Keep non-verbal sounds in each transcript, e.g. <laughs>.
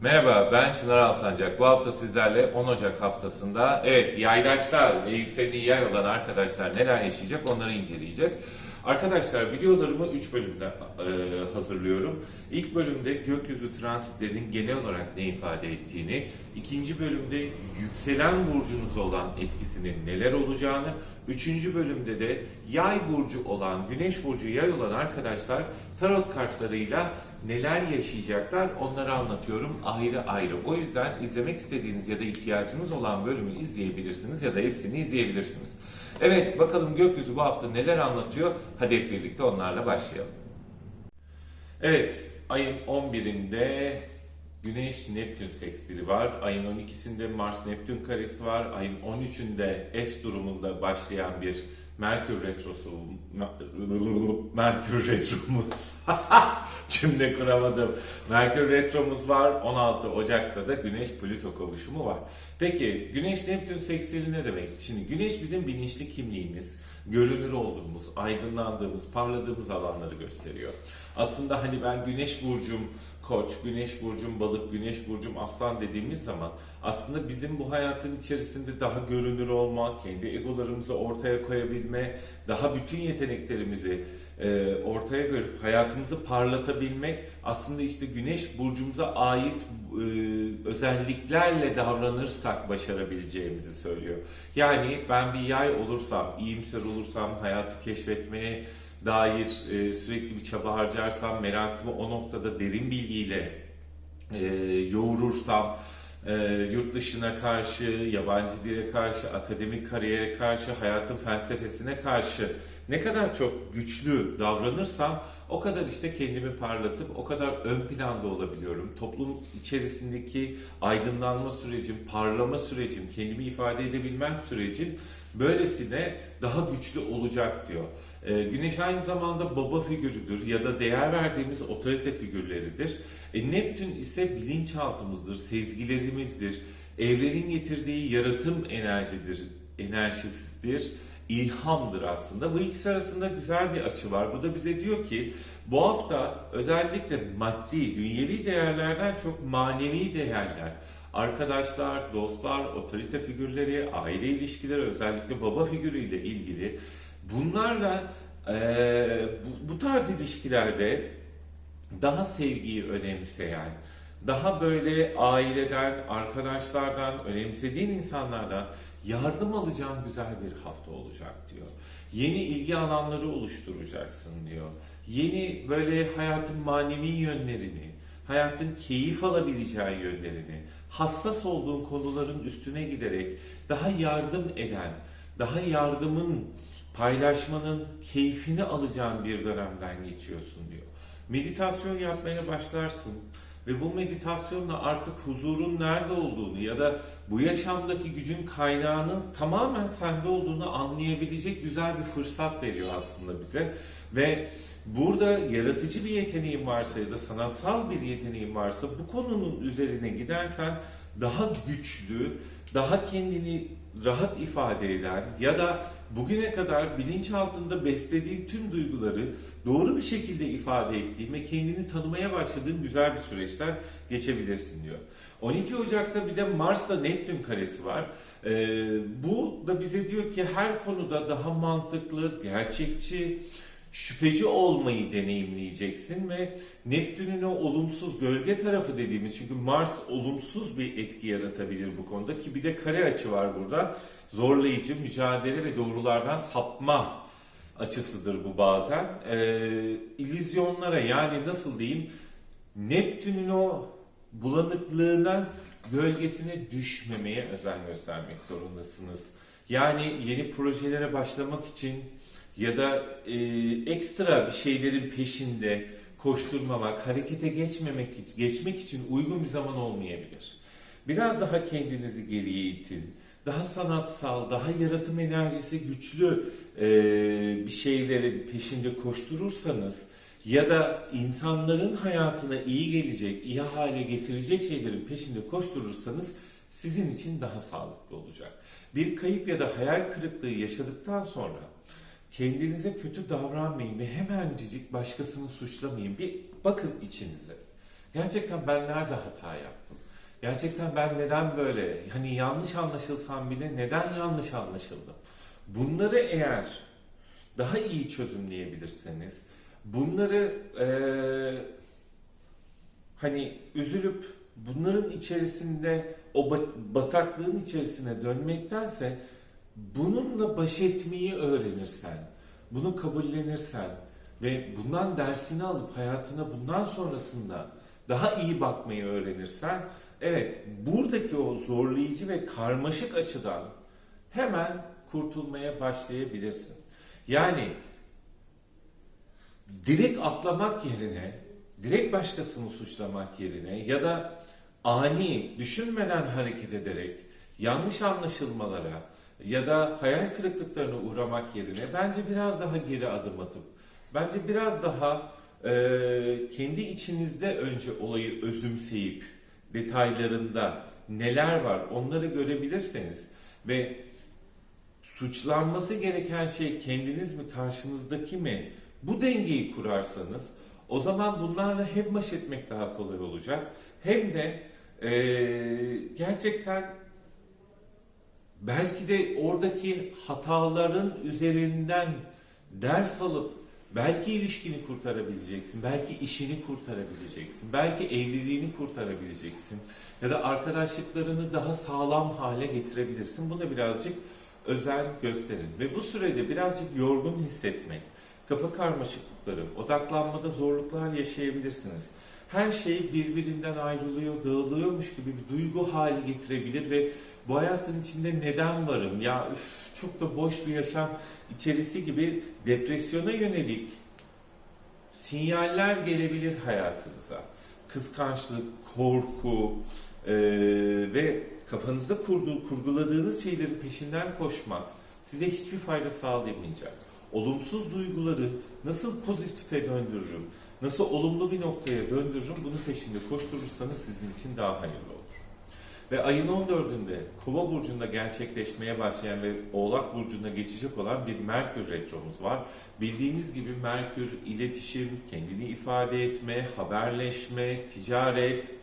Merhaba ben Çınar Alsancak. Bu hafta sizlerle 10 Ocak haftasında evet yaydaşlar ve yükseldiği yay olan arkadaşlar neler yaşayacak onları inceleyeceğiz. Arkadaşlar videolarımı 3 bölümde e, hazırlıyorum. İlk bölümde gökyüzü transitlerinin genel olarak ne ifade ettiğini, ikinci bölümde yükselen burcunuz olan etkisinin neler olacağını, üçüncü bölümde de yay burcu olan, güneş burcu yay olan arkadaşlar tarot kartlarıyla neler yaşayacaklar onları anlatıyorum ayrı ayrı. O yüzden izlemek istediğiniz ya da ihtiyacınız olan bölümü izleyebilirsiniz ya da hepsini izleyebilirsiniz. Evet bakalım gökyüzü bu hafta neler anlatıyor? Hadi hep birlikte onlarla başlayalım. Evet ayın 11'inde Güneş Neptün sekstili var. Ayın 12'sinde Mars Neptün karesi var. Ayın 13'ünde S durumunda başlayan bir Merkür retrosu Merkür retromuz <laughs> cümle kuramadım. Merkür retromuz var. 16 Ocak'ta da Güneş Plüto kavuşumu var. Peki Güneş Neptün sekstili ne demek? Şimdi Güneş bizim bilinçli kimliğimiz, görünür olduğumuz, aydınlandığımız, parladığımız alanları gösteriyor. Aslında hani ben Güneş burcum Koç, Güneş burcum Balık, Güneş burcum Aslan dediğimiz zaman aslında bizim bu hayatın içerisinde daha görünür olma, kendi egolarımızı ortaya koyabilme, daha bütün yeteneklerimizi e, ortaya koyup hayatımızı parlatabilmek aslında işte Güneş burcumuza ait e, özelliklerle davranırsak başarabileceğimizi söylüyor. Yani ben bir yay olursam, iyimser olursam, hayatı keşfetmeye dair e, sürekli bir çaba harcarsam, merakımı o noktada derin bilgiyle e, yoğurursam, e, yurt dışına karşı, yabancı dile karşı, akademik kariyere karşı, hayatın felsefesine karşı ne kadar çok güçlü davranırsam o kadar işte kendimi parlatıp o kadar ön planda olabiliyorum. Toplum içerisindeki aydınlanma sürecim, parlama sürecim, kendimi ifade edebilmem sürecim böylesine daha güçlü olacak diyor. Ee, Güneş aynı zamanda baba figürüdür ya da değer verdiğimiz otorite figürleridir. E, Neptün ise bilinçaltımızdır, sezgilerimizdir, evrenin getirdiği yaratım enerjidir, enerjisidir, ilhamdır aslında. Bu ikisi arasında güzel bir açı var. Bu da bize diyor ki bu hafta özellikle maddi, dünyevi değerlerden çok manevi değerler, arkadaşlar, dostlar, otorite figürleri, aile ilişkileri, özellikle baba figürüyle ilgili bunlarla eee, bu, bu tarz ilişkilerde daha sevgiyi önemseyen, daha böyle aileden, arkadaşlardan, önemsediğin insanlardan yardım alacağın güzel bir hafta olacak diyor. Yeni ilgi alanları oluşturacaksın diyor. Yeni böyle hayatın manevi yönlerini, hayatın keyif alabileceği yönlerini, hassas olduğun konuların üstüne giderek daha yardım eden, daha yardımın, paylaşmanın keyfini alacağın bir dönemden geçiyorsun diyor. Meditasyon yapmaya başlarsın ve bu meditasyonla artık huzurun nerede olduğunu ya da bu yaşamdaki gücün kaynağının tamamen sende olduğunu anlayabilecek güzel bir fırsat veriyor aslında bize. Ve burada yaratıcı bir yeteneğin varsa ya da sanatsal bir yeteneğin varsa bu konunun üzerine gidersen daha güçlü, daha kendini rahat ifade eden ya da bugüne kadar bilinç altında beslediğin tüm duyguları doğru bir şekilde ifade ettiğin ve kendini tanımaya başladığın güzel bir süreçten geçebilirsin diyor. 12 Ocak'ta bir de Mars'la Neptün karesi var. Ee, bu da bize diyor ki her konuda daha mantıklı, gerçekçi, şüpheci olmayı deneyimleyeceksin ve Neptün'ün o olumsuz gölge tarafı dediğimiz çünkü Mars olumsuz bir etki yaratabilir bu konuda ki bir de kare açı var burada. Zorlayıcı, mücadele ve doğrulardan sapma açısıdır bu bazen. Ee, illüzyonlara yani nasıl diyeyim Neptün'ün o bulanıklığına gölgesine düşmemeye özen göstermek zorundasınız. Yani yeni projelere başlamak için ya da e, ekstra bir şeylerin peşinde koşturmamak, harekete geçmemek için, geçmek için uygun bir zaman olmayabilir. Biraz daha kendinizi geriye itin. Daha sanatsal, daha yaratım enerjisi güçlü e, bir şeylerin peşinde koşturursanız ya da insanların hayatına iyi gelecek, iyi hale getirecek şeylerin peşinde koşturursanız sizin için daha sağlıklı olacak. Bir kayıp ya da hayal kırıklığı yaşadıktan sonra kendinize kötü davranmayın ve hemencecik başkasını suçlamayın. Bir bakın içinize. Gerçekten ben nerede hata yaptım? Gerçekten ben neden böyle, hani yanlış anlaşılsam bile neden yanlış anlaşıldım? Bunları eğer daha iyi çözümleyebilirseniz, bunları eee, hani üzülüp bunların içerisinde o bat- bataklığın içerisine dönmektense bununla baş etmeyi öğrenirsen, bunu kabullenirsen ve bundan dersini alıp hayatına bundan sonrasında daha iyi bakmayı öğrenirsen evet buradaki o zorlayıcı ve karmaşık açıdan hemen kurtulmaya başlayabilirsin. Yani direkt atlamak yerine, direkt başkasını suçlamak yerine ya da ani, düşünmeden hareket ederek yanlış anlaşılmalara ya da hayal kırıklıklarına uğramak yerine bence biraz daha geri adım atıp, bence biraz daha e, kendi içinizde önce olayı özümseyip detaylarında neler var onları görebilirseniz ve suçlanması gereken şey kendiniz mi karşınızdaki mi bu dengeyi kurarsanız o zaman bunlarla hem baş etmek daha kolay olacak hem de eee, gerçekten belki de oradaki hataların üzerinden ders alıp belki ilişkini kurtarabileceksin, belki işini kurtarabileceksin, belki evliliğini kurtarabileceksin ya da arkadaşlıklarını daha sağlam hale getirebilirsin. Buna birazcık özen gösterin ve bu sürede birazcık yorgun hissetmek, kafa karmaşıklıkları, odaklanmada zorluklar yaşayabilirsiniz. Her şey birbirinden ayrılıyor, dağılıyormuş gibi bir duygu hali getirebilir ve bu hayatın içinde neden varım ya üf, çok da boş bir yaşam içerisi gibi depresyona yönelik sinyaller gelebilir hayatınıza. Kıskançlık, korku eee, ve kafanızda kurduğu, kurguladığınız şeylerin peşinden koşmak size hiçbir fayda sağlayamayacak. Olumsuz duyguları nasıl pozitife döndürürüm, nasıl olumlu bir noktaya döndürürüm bunu peşinde koşturursanız sizin için daha hayırlı olur. Ve ayın 14'ünde Kova burcunda gerçekleşmeye başlayan ve Oğlak burcuna geçecek olan bir Merkür retromuz var. Bildiğiniz gibi Merkür iletişim, kendini ifade etme, haberleşme, ticaret,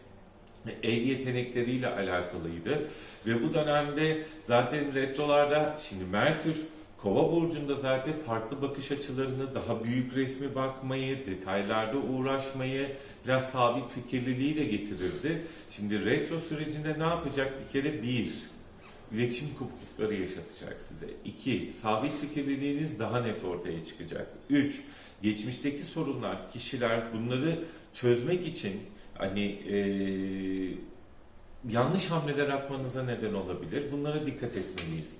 el yetenekleriyle alakalıydı. Ve bu dönemde zaten retrolarda şimdi Merkür Kova burcunda zaten farklı bakış açılarını, daha büyük resmi bakmayı, detaylarda uğraşmayı, biraz sabit fikirliliği de getirirdi. Şimdi retro sürecinde ne yapacak? Bir kere bir, iletişim kopuklukları yaşatacak size. İki, sabit fikirliliğiniz daha net ortaya çıkacak. Üç, geçmişteki sorunlar, kişiler bunları çözmek için hani eee, yanlış hamleler atmanıza neden olabilir. Bunlara dikkat etmeliyiz.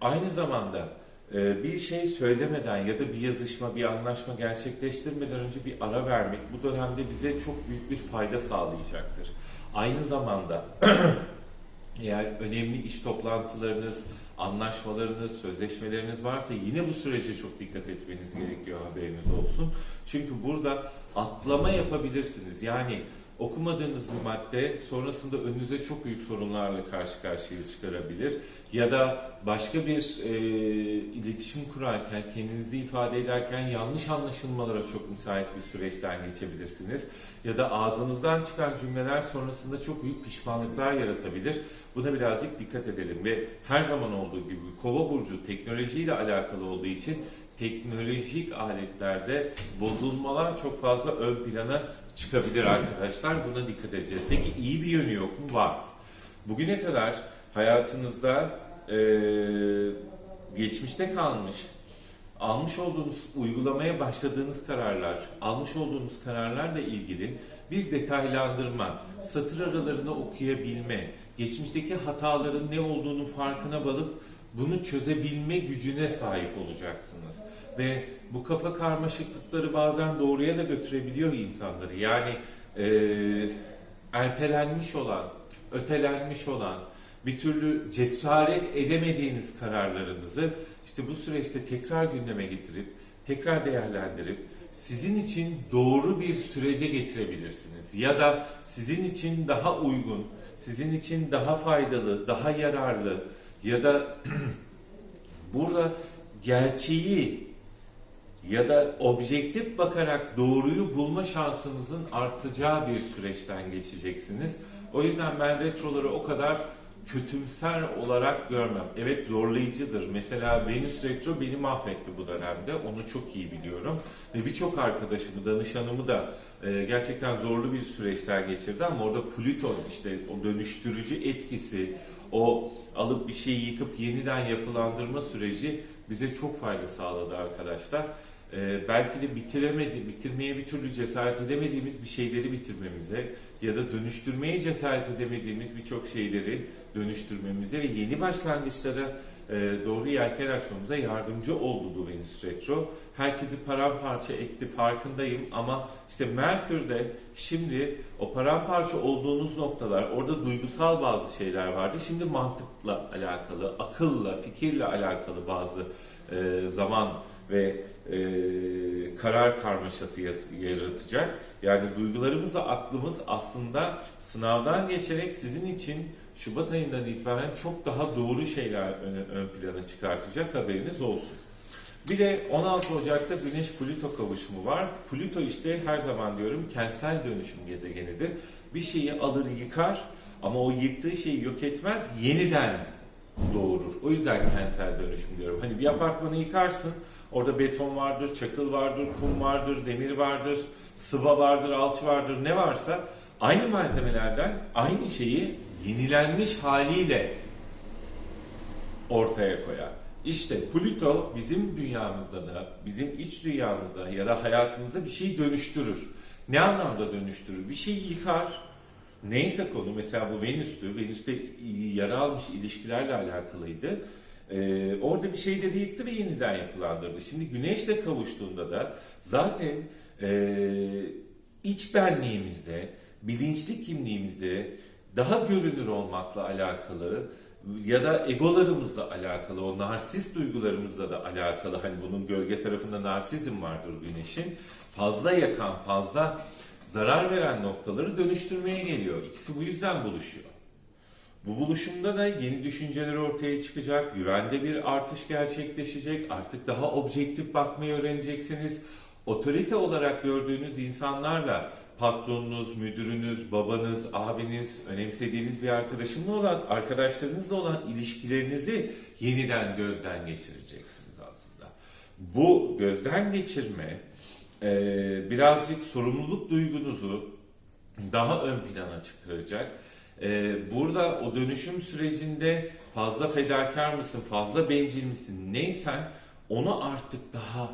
Aynı zamanda bir şey söylemeden ya da bir yazışma, bir anlaşma gerçekleştirmeden önce bir ara vermek bu dönemde bize çok büyük bir fayda sağlayacaktır. Aynı zamanda <clears throat> eğer önemli iş toplantılarınız, anlaşmalarınız, sözleşmeleriniz varsa yine bu sürece çok dikkat etmeniz gerekiyor haberiniz olsun. Çünkü burada atlama yapabilirsiniz. Yani okumadığınız bir madde sonrasında önünüze çok büyük sorunlarla karşı karşıya çıkarabilir. Ya da başka bir e, iletişim kurarken, kendinizi ifade ederken yanlış anlaşılmalara çok müsait bir süreçten geçebilirsiniz. Ya da ağzınızdan çıkan cümleler sonrasında çok büyük pişmanlıklar yaratabilir. Buna birazcık dikkat edelim ve her zaman olduğu gibi Kova burcu teknolojiyle alakalı olduğu için teknolojik aletlerde bozulmalar çok fazla ön plana çıkabilir arkadaşlar. Buna dikkat edeceğiz. Peki iyi bir yönü yok mu? Var. Bugüne kadar hayatınızda eee, geçmişte kalmış, almış olduğunuz, uygulamaya başladığınız kararlar, almış olduğunuz kararlarla ilgili bir detaylandırma, satır aralarını okuyabilme, geçmişteki hataların ne olduğunu farkına varıp bunu çözebilme gücüne sahip olacaksınız. Ve bu kafa karmaşıklıkları bazen doğruya da götürebiliyor insanları. Yani eee, ertelenmiş olan, ötelenmiş olan, bir türlü cesaret edemediğiniz kararlarınızı işte bu süreçte tekrar gündeme getirip, tekrar değerlendirip sizin için doğru bir sürece getirebilirsiniz. Ya da sizin için daha uygun, sizin için daha faydalı, daha yararlı ya da <clears throat> burada gerçeği ya da objektif bakarak doğruyu bulma şansınızın artacağı bir süreçten geçeceksiniz. O yüzden ben retroları o kadar kötümser olarak görmem. Evet zorlayıcıdır. Mesela Venüs retro beni mahvetti bu dönemde. Onu çok iyi biliyorum. Ve birçok arkadaşımı, danışanımı da e, gerçekten zorlu bir süreçten geçirdi ama orada Plüton işte o dönüştürücü etkisi, o alıp bir şeyi yıkıp yeniden yapılandırma süreci bize çok fayda sağladı arkadaşlar. Ee, belki de bitiremedi, bitirmeye bir türlü cesaret edemediğimiz bir şeyleri bitirmemize ya da dönüştürmeye cesaret edemediğimiz birçok şeyleri dönüştürmemize ve yeni başlangıçlara e, doğru yelken açmamıza yardımcı oldu bu Venüs Retro. Herkesi paramparça etti farkındayım ama işte Merkür'de şimdi o paramparça olduğunuz noktalar orada duygusal bazı şeyler vardı. Şimdi mantıkla alakalı, akılla, fikirle alakalı bazı e, zaman ve e, karar karmaşası yaratacak. Yani duygularımızla aklımız aslında sınavdan geçerek sizin için Şubat ayından itibaren çok daha doğru şeyler ön, ön plana çıkartacak haberiniz olsun. Bir de 16 Ocak'ta Güneş Plüto kavuşumu var. Plüto işte her zaman diyorum kentsel dönüşüm gezegenidir. Bir şeyi alır yıkar ama o yıktığı şeyi yok etmez, yeniden doğurur. O yüzden kentsel dönüşüm diyorum. Hani bir apartmanı yıkarsın, orada beton vardır, çakıl vardır, kum vardır, demir vardır, sıva vardır, alçı vardır, ne varsa aynı malzemelerden aynı şeyi yenilenmiş haliyle ortaya koyar. İşte Plüto bizim dünyamızda da, bizim iç dünyamızda ya da hayatımızda bir şeyi dönüştürür. Ne anlamda dönüştürür? Bir şeyi yıkar. Neyse konu mesela bu Venüs'tü. Venüs'te yara almış ilişkilerle alakalıydı. Ee, orada bir şeyleri yıktı ve yeniden yapılandırdı. Şimdi Güneş'le kavuştuğunda da zaten ee, iç benliğimizde, bilinçli kimliğimizde daha görünür olmakla alakalı ya da egolarımızla alakalı, o narsist duygularımızla da alakalı. Hani bunun gölge tarafında narsizm vardır güneşin. Fazla yakan, fazla zarar veren noktaları dönüştürmeye geliyor. İkisi bu yüzden buluşuyor. Bu buluşumda da yeni düşünceler ortaya çıkacak, güvende bir artış gerçekleşecek, artık daha objektif bakmayı öğreneceksiniz. Otorite olarak gördüğünüz insanlarla patronunuz, müdürünüz, babanız, abiniz, önemsediğiniz bir arkadaşınızla olan, arkadaşlarınızla olan ilişkilerinizi yeniden gözden geçireceksiniz aslında. Bu gözden geçirme e, birazcık sorumluluk duygunuzu daha ön plana çıkaracak. Ee, burada o dönüşüm sürecinde fazla fedakar mısın, fazla bencil misin neysen onu artık daha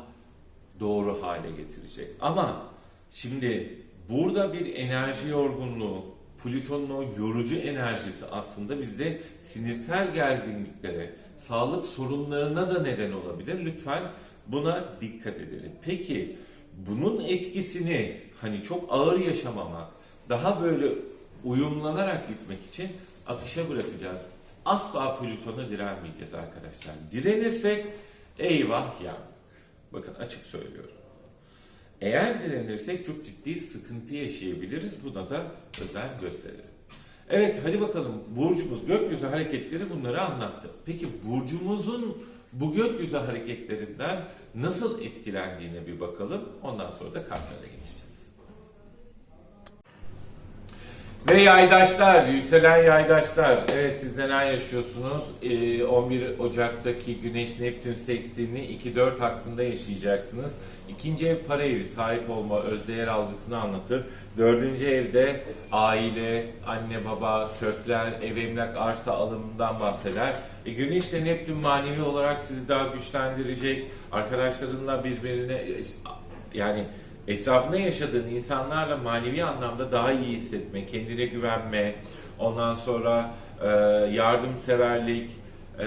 doğru hale getirecek. Ama şimdi burada bir enerji yorgunluğu, Plüton'un o yorucu enerjisi aslında bizde sinirsel gerginliklere, sağlık sorunlarına da neden olabilir. Lütfen buna dikkat edelim. Peki bunun etkisini hani çok ağır yaşamamak, daha böyle uyumlanarak gitmek için akışa bırakacağız. Asla Plüton'a direnmeyeceğiz arkadaşlar. Direnirsek eyvah yandık. Bakın açık söylüyorum. Eğer direnirsek çok ciddi sıkıntı yaşayabiliriz. Buna da özen gösterelim. Evet hadi bakalım burcumuz gökyüzü hareketleri bunları anlattı. Peki burcumuzun bu gökyüzü hareketlerinden nasıl etkilendiğine bir bakalım. Ondan sonra da kartlara geçeceğiz. Ve yaydaşlar, yükselen yaydaşlar. Evet siz neler yaşıyorsunuz? Ee, 11 Ocak'taki Güneş Neptün seksilini 2-4 aksında yaşayacaksınız. İkinci ev para evi, sahip olma, özdeğer algısını anlatır. Dördüncü evde aile, anne baba, kökler, ev emlak, arsa alımından bahseder. E, Güneş ile Neptün manevi olarak sizi daha güçlendirecek. Arkadaşlarınla birbirine yani etrafında yaşadığın insanlarla manevi anlamda daha iyi hissetme, kendine güvenme, ondan sonra e, yardımseverlik, e,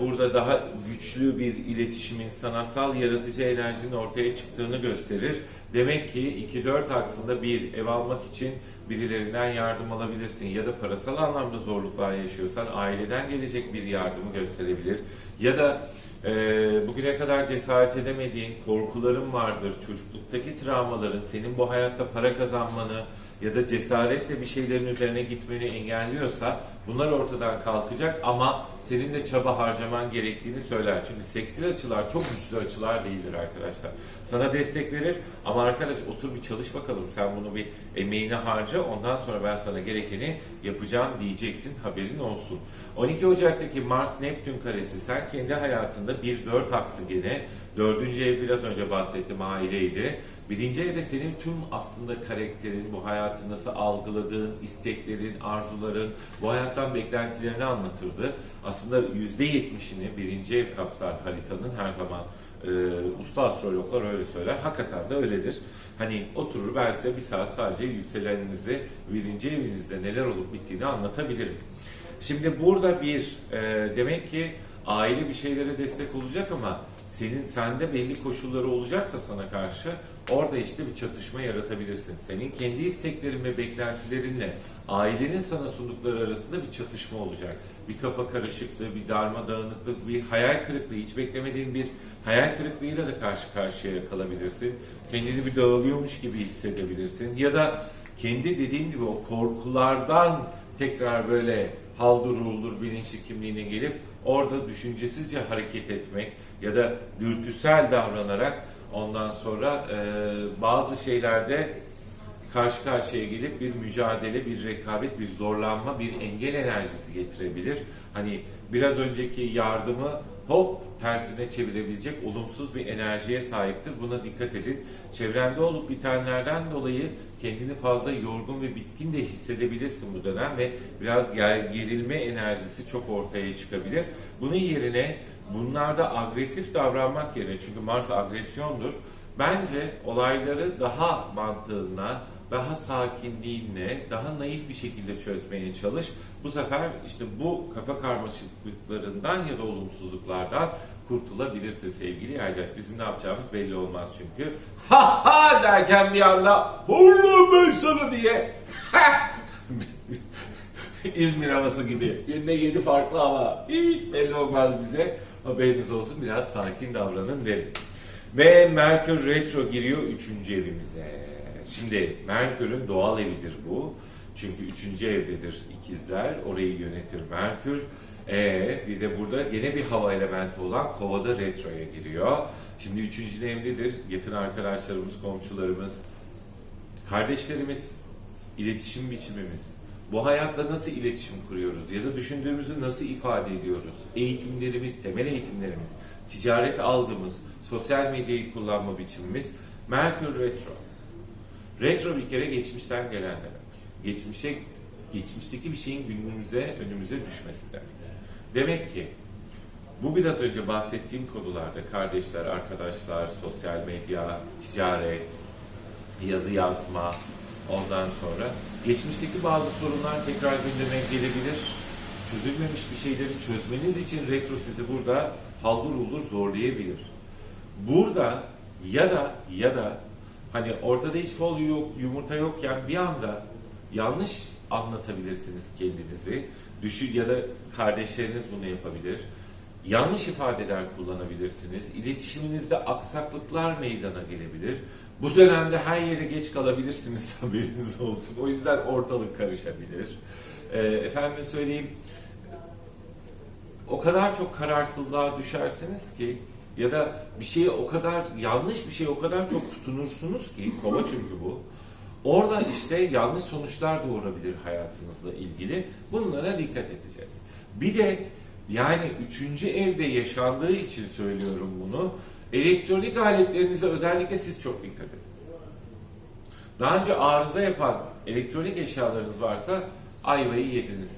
burada daha güçlü bir iletişimin, sanatsal yaratıcı enerjinin ortaya çıktığını gösterir. Demek ki 2-4 aksında bir ev almak için birilerinden yardım alabilirsin ya da parasal anlamda zorluklar yaşıyorsan aileden gelecek bir yardımı gösterebilir. Ya da e, bugüne kadar cesaret edemediğin korkuların vardır, çocukluktaki travmaların senin bu hayatta para kazanmanı ya da cesaretle bir şeylerin üzerine gitmeni engelliyorsa bunlar ortadan kalkacak ama senin de çaba harcaman gerektiğini söyler. Çünkü sekstil açılar çok güçlü açılar değildir arkadaşlar. Sana destek verir ama arkadaş otur bir çalış bakalım sen bunu bir emeğini harca ondan sonra ben sana gerekeni yapacağım diyeceksin haberin olsun. 12 Ocak'taki Mars Neptün karesi sen kendi hayatında 1-4 aksı gene dördüncü ev biraz önce bahsettim aileydi. Birinci evde senin tüm aslında karakterin, bu hayatı nasıl algıladığın, isteklerin, arzuların, bu hayattan beklentilerini anlatırdı. Aslında %70'ini birinci ev kapsar haritanın her zaman e, usta astrologlar öyle söyler. Hakikaten de öyledir. Hani oturur ben size bir saat sadece yükseleninizi, birinci evinizde neler olup bittiğini anlatabilirim. Şimdi burada bir, e, demek ki aile bir şeylere destek olacak ama senin sende belli koşulları olacaksa sana karşı orada işte bir çatışma yaratabilirsin. Senin kendi isteklerin ve beklentilerinle ailenin sana sundukları arasında bir çatışma olacak. Bir kafa karışıklığı, bir darma dağınıklık, bir hayal kırıklığı, hiç beklemediğin bir hayal kırıklığıyla da karşı karşıya kalabilirsin. Kendini bir dağılıyormuş gibi hissedebilirsin. Ya da kendi dediğim gibi o korkulardan tekrar böyle haldur uldur bilinçli kimliğine gelip orada düşüncesizce hareket etmek ya da dürtüsel davranarak ondan sonra e, bazı şeylerde karşı karşıya gelip bir mücadele, bir rekabet, bir zorlanma, bir engel enerjisi getirebilir. Hani biraz önceki yardımı hop tersine çevirebilecek olumsuz bir enerjiye sahiptir. Buna dikkat edin. Çevrende olup bitenlerden dolayı kendini fazla yorgun ve bitkin de hissedebilirsin bu dönem ve biraz ger- gerilme enerjisi çok ortaya çıkabilir. Bunun yerine bunlarda agresif davranmak yerine çünkü Mars agresyondur. Bence olayları daha mantığına, daha sakinliğinle, daha naif bir şekilde çözmeye çalış. Bu sefer işte bu kafa karmaşıklıklarından ya da olumsuzluklardan kurtulabilirsin sevgili yaydaş. Bizim ne yapacağımız belli olmaz çünkü. Ha ha derken bir anda Allah'ım ben sana diye <laughs> <laughs> İzmir havası gibi. Günde yedi farklı hava. Hiç belli olmaz bize. Haberiniz olsun biraz sakin davranın derim. Ve Merkür Retro giriyor üçüncü evimize. Şimdi Merkür'ün doğal evidir bu. Çünkü üçüncü evdedir ikizler. Orayı yönetir Merkür. Ee, bir de burada gene bir hava elementi olan Kova'da retroya giriyor. Şimdi üçüncü evdedir. Yakın arkadaşlarımız, komşularımız, kardeşlerimiz, iletişim biçimimiz, bu hayatta nasıl iletişim kuruyoruz ya da düşündüğümüzü nasıl ifade ediyoruz? Eğitimlerimiz, temel eğitimlerimiz, ticaret algımız, sosyal medyayı kullanma biçimimiz, Merkür Retro. Retro bir kere geçmişten gelen demek. Geçmişe, geçmişteki bir şeyin günümüze, önümüze düşmesi demek. Demek ki bu biraz önce bahsettiğim konularda kardeşler, arkadaşlar, sosyal medya, ticaret, yazı yazma, ondan sonra geçmişteki bazı sorunlar tekrar gündeme gelebilir. Çözülmemiş bir şeyleri çözmeniz için retro sizi burada haldur uldur zorlayabilir. Burada ya da ya da hani ortada hiç fol yok, yumurta yokken bir anda yanlış anlatabilirsiniz kendinizi. Düşün ya da kardeşleriniz bunu yapabilir. Yanlış ifadeler kullanabilirsiniz. İletişiminizde aksaklıklar meydana gelebilir. Bu dönemde her yere geç kalabilirsiniz <laughs> haberiniz olsun. O yüzden ortalık karışabilir. Ee, efendim söyleyeyim o kadar çok kararsızlığa düşersiniz ki ya da bir şeye o kadar yanlış bir şeye o kadar çok tutunursunuz ki kova çünkü bu. Orada işte yanlış sonuçlar doğurabilir hayatınızla ilgili. Bunlara dikkat edeceğiz. Bir de yani üçüncü evde yaşandığı için söylüyorum bunu. Elektronik aletlerinize özellikle siz çok dikkat edin. Daha önce arıza yapan elektronik eşyalarınız varsa ayvayı yediniz.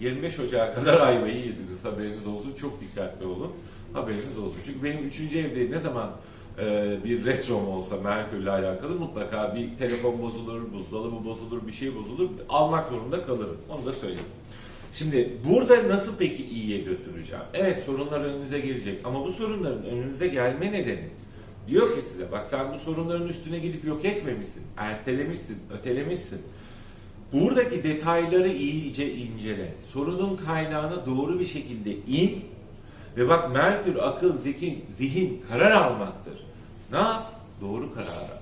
25 Ocak'a kadar ayvayı yediniz haberiniz olsun. Çok dikkatli olun. Haberiniz olsun. Çünkü benim üçüncü evde ne zaman e, bir retrom olsa Merkür'le alakalı mutlaka bir telefon bozulur, buzdolabı bozulur, bir şey bozulur. Almak zorunda kalırım. Onu da söyleyeyim. Şimdi burada nasıl peki iyiye götüreceğim? Evet sorunlar önünüze gelecek ama bu sorunların önünüze gelme nedeni diyor ki size bak sen bu sorunların üstüne gidip yok etmemişsin, ertelemişsin, ötelemişsin. Buradaki detayları iyice incele. Sorunun kaynağına doğru bir şekilde in ve bak Merkür akıl, zihin, zihin karar almaktır. Ne yap? Doğru karar al.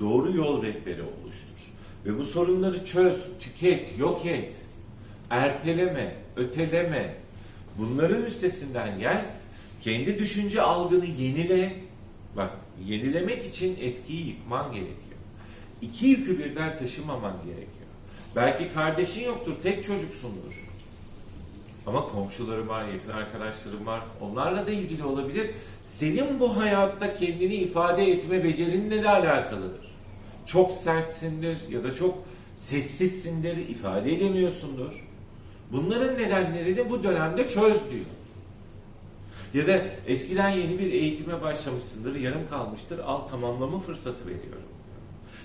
Doğru yol rehberi oluştur. Ve bu sorunları çöz, tüket, yok et. Erteleme, öteleme. Bunların üstesinden gel. Kendi düşünce algını yenile. Bak, yenilemek için eskiyi yıkman gerekiyor. İki yükü birden taşımaman gerekiyor. Belki kardeşin yoktur, tek çocuksundur. Ama komşularım var, yakın arkadaşlarım var. Onlarla da ilgili olabilir. Senin bu hayatta kendini ifade etme becerinle de alakalıdır. Çok sertsindir ya da çok sessizsindir, ifade edemiyorsundur. Bunların nedenlerini bu dönemde çöz diyor. Ya da eskiden yeni bir eğitime başlamışsındır, yarım kalmıştır, al tamamlama fırsatı veriyorum.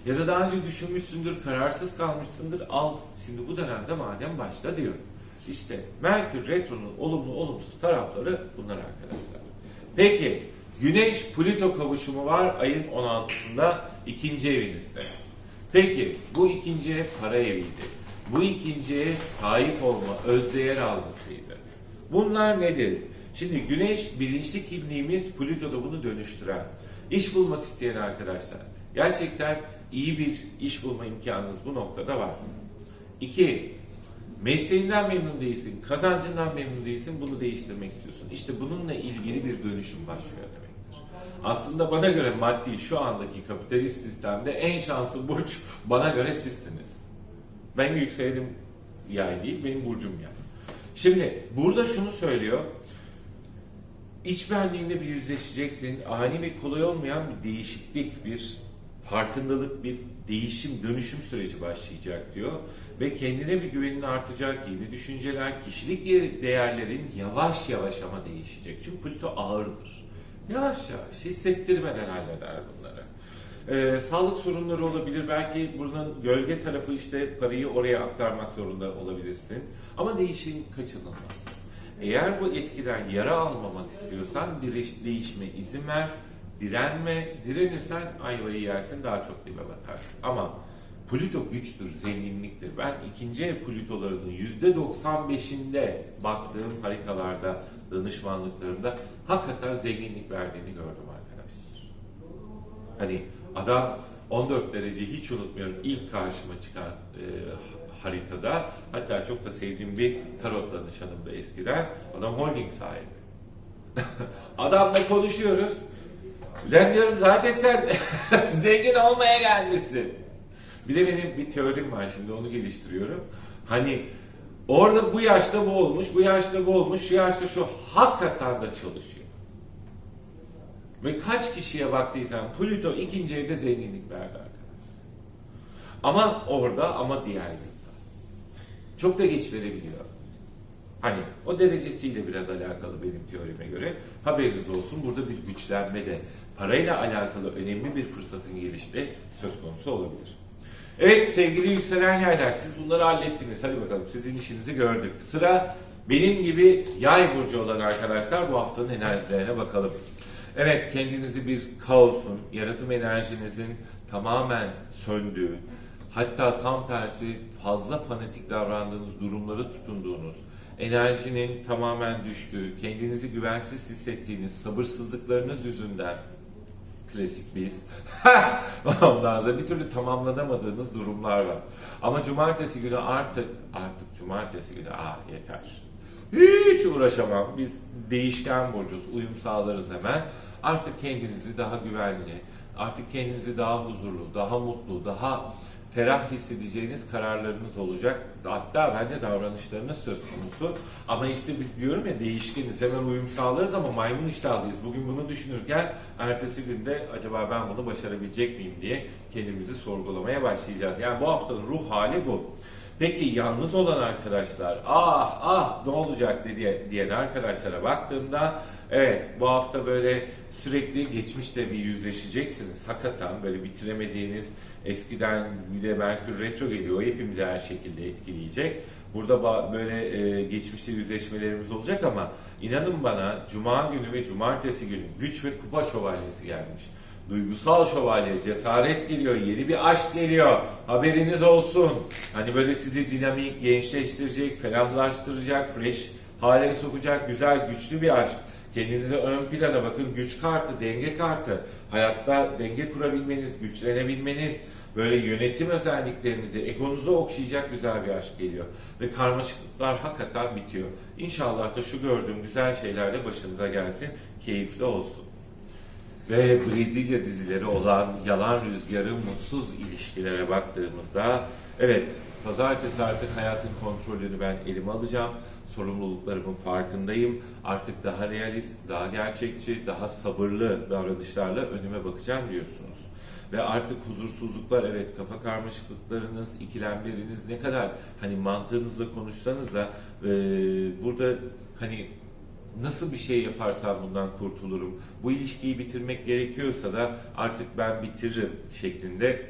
Ya da daha önce düşünmüşsündür, kararsız kalmışsındır, al şimdi bu dönemde madem başla diyor. İşte Merkür Retro'nun olumlu olumsuz tarafları bunlar arkadaşlar. Peki Güneş Plüto kavuşumu var ayın 16'sında ikinci evinizde. Peki bu ikinci ev para eviydi. Bu ikinci ev sahip olma, özdeğer algısıydı. Bunlar nedir? Şimdi Güneş bilinçli kimliğimiz Plüto'da bunu dönüştüren. İş bulmak isteyen arkadaşlar. Gerçekten iyi bir iş bulma imkanınız bu noktada var. İki, mesleğinden memnun değilsin, kazancından memnun değilsin, bunu değiştirmek istiyorsun. İşte bununla ilgili bir dönüşüm başlıyor demektir. Aslında bana göre maddi şu andaki kapitalist sistemde en şanslı burç bana göre sizsiniz. Ben yükselenim yay değil, benim burcum yay. Şimdi burada şunu söylüyor. İç benliğinde bir yüzleşeceksin. Ani ve kolay olmayan bir değişiklik, bir farkındalık, bir değişim, dönüşüm süreci başlayacak diyor. Ve kendine bir güvenin artacak, yeni düşünceler, kişilik değerlerin yavaş yavaş ama değişecek. Çünkü Plüto ağırdır. Yavaş yavaş hissettirmeden halleder bunları. Ee, sağlık sorunları olabilir. Belki bunun gölge tarafı işte parayı oraya aktarmak zorunda olabilirsin. Ama değişim kaçınılmaz. Eğer bu etkiden yara almamak istiyorsan direş, değişme izin ver, direnme, direnirsen ayvayı yersin daha çok dibe batarsın. Ama Plüto güçtür, zenginliktir. Ben ikinci ev Plütolarının yüzde 95'inde baktığım haritalarda, danışmanlıklarımda hakikaten zenginlik verdiğini gördüm arkadaşlar. Hani adam 14 derece hiç unutmuyorum ilk karşıma çıkan e, haritada hatta çok da sevdiğim bir tarot danışanımdı eskiden. Adam holding sahibi. <laughs> Adamla konuşuyoruz. Lan diyorum zaten sen <laughs> zengin olmaya gelmişsin. Bir de benim bir teorim var şimdi onu geliştiriyorum. Hani orada bu yaşta bu olmuş, bu yaşta bu olmuş, şu yaşta şu hakikaten de çalışıyor. Ve kaç kişiye baktıysan Plüto ikinci evde zenginlik verdi arkadaş. Ama orada ama diğer yılda. Çok da geç verebiliyor. Hani o derecesiyle biraz alakalı benim teorime göre. Haberiniz olsun burada bir güçlenme de parayla alakalı önemli bir fırsatın gelişte söz konusu olabilir. Evet sevgili yükselen yaylar siz bunları hallettiniz. Hadi bakalım sizin işinizi gördük. Sıra benim gibi yay burcu olan arkadaşlar bu haftanın enerjilerine bakalım. Evet kendinizi bir kaosun, yaratım enerjinizin tamamen söndüğü, hatta tam tersi fazla fanatik davrandığınız durumları tutunduğunuz, enerjinin tamamen düştüğü, kendinizi güvensiz hissettiğiniz, sabırsızlıklarınız yüzünden klasik biz. <laughs> Ondan sonra bir türlü tamamlanamadığınız durumlar var. Ama cumartesi günü artık, artık cumartesi günü ah yeter. Hiç uğraşamam. Biz değişken burcuz, uyum sağlarız hemen. Artık kendinizi daha güvenli, artık kendinizi daha huzurlu, daha mutlu, daha ferah hissedeceğiniz kararlarınız olacak. Hatta bence davranışlarınız söz konusu. Ama işte biz diyorum ya değişkeniz hemen uyum sağlarız ama maymun iştahlıyız. Bugün bunu düşünürken ertesi günde acaba ben bunu başarabilecek miyim diye kendimizi sorgulamaya başlayacağız. Yani bu haftanın ruh hali bu. Peki yalnız olan arkadaşlar ah ah ne olacak diye, diyen arkadaşlara baktığımda evet bu hafta böyle sürekli geçmişle bir yüzleşeceksiniz. Hakikaten böyle bitiremediğiniz eskiden bir de Merkür Retro geliyor. Hepimizi her şekilde etkileyecek. Burada böyle e, geçmişte yüzleşmelerimiz olacak ama inanın bana Cuma günü ve Cumartesi günü güç ve kupa şövalyesi gelmiş. Duygusal şövalye, cesaret geliyor, yeni bir aşk geliyor. Haberiniz olsun. Hani böyle sizi dinamik, gençleştirecek, ferahlaştıracak, fresh hale sokacak, güzel, güçlü bir aşk. Kendinize ön plana bakın. Güç kartı, denge kartı. Hayatta denge kurabilmeniz, güçlenebilmeniz, Böyle yönetim özelliklerinizi, egonuzu okşayacak güzel bir aşk geliyor. Ve karmaşıklıklar hakikaten bitiyor. İnşallah da şu gördüğüm güzel şeyler de başınıza gelsin, keyifli olsun. Ve Brezilya dizileri olan Yalan Rüzgarı mutsuz ilişkilere baktığımızda evet pazartesi artık hayatın kontrolünü ben elime alacağım. Sorumluluklarımın farkındayım. Artık daha realist, daha gerçekçi, daha sabırlı davranışlarla önüme bakacağım diyorsunuz. Ve artık huzursuzluklar evet kafa karmaşıklıklarınız, ikilemleriniz ne kadar hani mantığınızla konuşsanız da e, burada hani nasıl bir şey yaparsam bundan kurtulurum. Bu ilişkiyi bitirmek gerekiyorsa da artık ben bitiririm şeklinde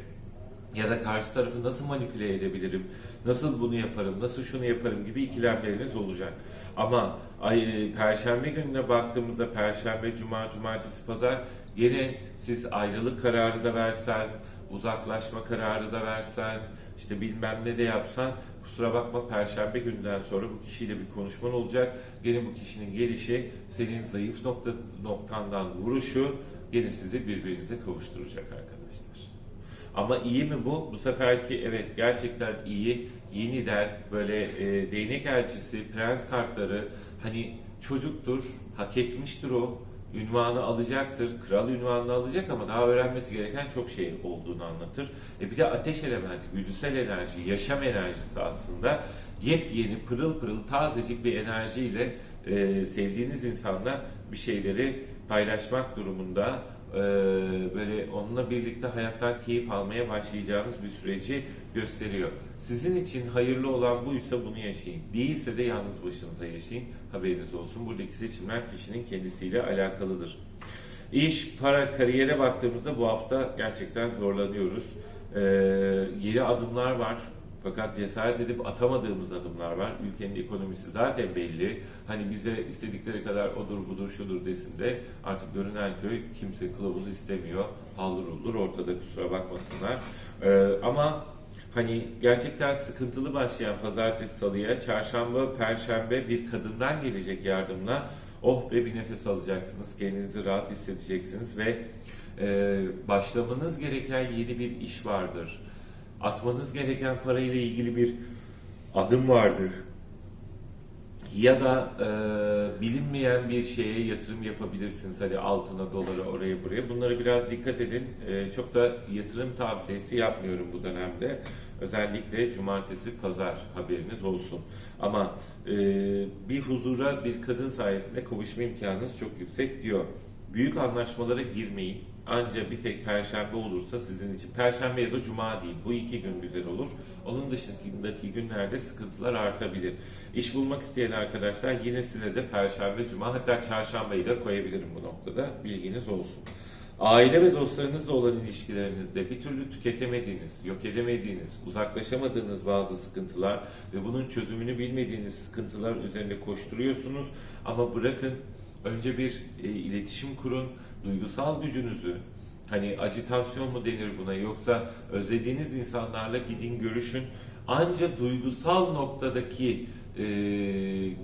ya da karşı tarafı nasıl manipüle edebilirim, nasıl bunu yaparım, nasıl şunu yaparım gibi ikilemleriniz olacak. Ama ay, Perşembe gününe baktığımızda Perşembe, Cuma, Cumartesi, Pazar gene siz ayrılık kararı da versen, uzaklaşma kararı da versen, işte bilmem ne de yapsan kusura bakma Perşembe günden sonra bu kişiyle bir konuşman olacak. Gene bu kişinin gelişi senin zayıf nokta, noktandan vuruşu gene sizi birbirinize kavuşturacak arkadaşlar. Ama iyi mi bu? Bu seferki evet gerçekten iyi. Yeniden böyle e, değnek elçisi, prens kartları hani çocuktur, hak etmiştir o. Ünvanı alacaktır, kral ünvanını alacak ama daha öğrenmesi gereken çok şey olduğunu anlatır. E bir de ateş elementi, güdüsel enerji, yaşam enerjisi aslında yepyeni, pırıl pırıl, tazecik bir enerjiyle e, sevdiğiniz insanla bir şeyleri paylaşmak durumunda e, böyle onunla birlikte hayattan keyif almaya başlayacağınız bir süreci gösteriyor. Sizin için hayırlı olan buysa bunu yaşayın. Değilse de yalnız başınıza yaşayın. Haberiniz olsun. Buradaki seçimler kişinin kendisiyle alakalıdır. İş, para, kariyere baktığımızda bu hafta gerçekten zorlanıyoruz. Ee, yeni adımlar var. Fakat cesaret edip atamadığımız adımlar var. Ülkenin ekonomisi zaten belli. Hani bize istedikleri kadar odur budur şudur desin de artık görünen köy kimse kılavuz istemiyor. Haldır uldur ortada kusura bakmasınlar. Ee, ama hani gerçekten sıkıntılı başlayan pazartesi salıya, çarşamba, perşembe bir kadından gelecek yardımla oh be bir nefes alacaksınız. Kendinizi rahat hissedeceksiniz ve e, başlamanız gereken yeni bir iş vardır atmanız gereken parayla ilgili bir adım vardır. Ya da e, bilinmeyen bir şeye yatırım yapabilirsiniz. Hani altına, dolara, oraya buraya. Bunlara biraz dikkat edin. E, çok da yatırım tavsiyesi yapmıyorum bu dönemde. Özellikle cumartesi, pazar haberiniz olsun. Ama e, bir huzura bir kadın sayesinde kavuşma imkanınız çok yüksek diyor. Büyük anlaşmalara girmeyin. Anca bir tek perşembe olursa sizin için perşembe ya da cuma değil. Bu iki gün güzel olur. Onun dışındaki günlerde sıkıntılar artabilir. İş bulmak isteyen arkadaşlar yine size de perşembe, cuma hatta çarşambayı da koyabilirim bu noktada. Bilginiz olsun. Aile ve dostlarınızla olan ilişkilerinizde bir türlü tüketemediğiniz, yok edemediğiniz, uzaklaşamadığınız bazı sıkıntılar ve bunun çözümünü bilmediğiniz sıkıntılar üzerinde koşturuyorsunuz. Ama bırakın önce bir e, iletişim kurun, duygusal gücünüzü, hani ajitasyon mu denir buna yoksa özlediğiniz insanlarla gidin görüşün. Ancak duygusal noktadaki e,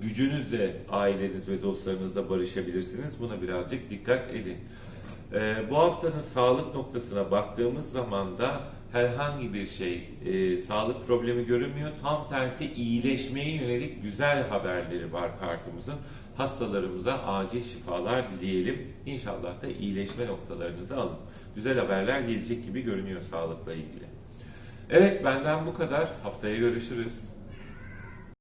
gücünüzle aileniz ve dostlarınızla barışabilirsiniz. Buna birazcık dikkat edin. E, bu haftanın sağlık noktasına baktığımız zaman da herhangi bir şey, e, sağlık problemi görünmüyor. Tam tersi iyileşmeye yönelik güzel haberleri var kartımızın. Hastalarımıza acil şifalar dileyelim. İnşallah da iyileşme noktalarınızı alın. Güzel haberler gelecek gibi görünüyor sağlıkla ilgili. Evet benden bu kadar. Haftaya görüşürüz.